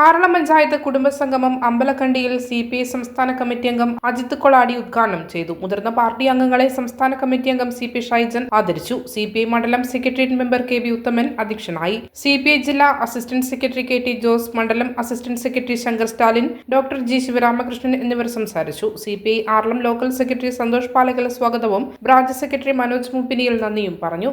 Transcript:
ആറളം പഞ്ചായത്ത് കുടുംബസംഗമം അമ്പലക്കണ്ടിയിൽ C P I സംസ്ഥാന കമ്മിറ്റി അംഗം അജിത് കൊളാടി ഉദ്ഘാടനം ചെയ്തു. മുതിർന്ന പാർട്ടി അംഗങ്ങളെ സംസ്ഥാന കമ്മിറ്റി അംഗം സി പി ഷൈജൻ ആദരിച്ചു. സി പി ഐ മണ്ഡലം secretariat member K V Uthaman അധ്യക്ഷനായി. സി പി ഐ ജില്ലാ assistant secretary K T Jose മണ്ഡലം assistant secretary Shankar Stalin doctor G Sivaramakrishnan എന്നിവർ സംസാരിച്ചു. C P I Aralam local secretary Santhosh Palakal സ്വാഗതവും branch secretary Manoj മുപ്പിനിയിൽ നന്ദിയും പറഞ്ഞു.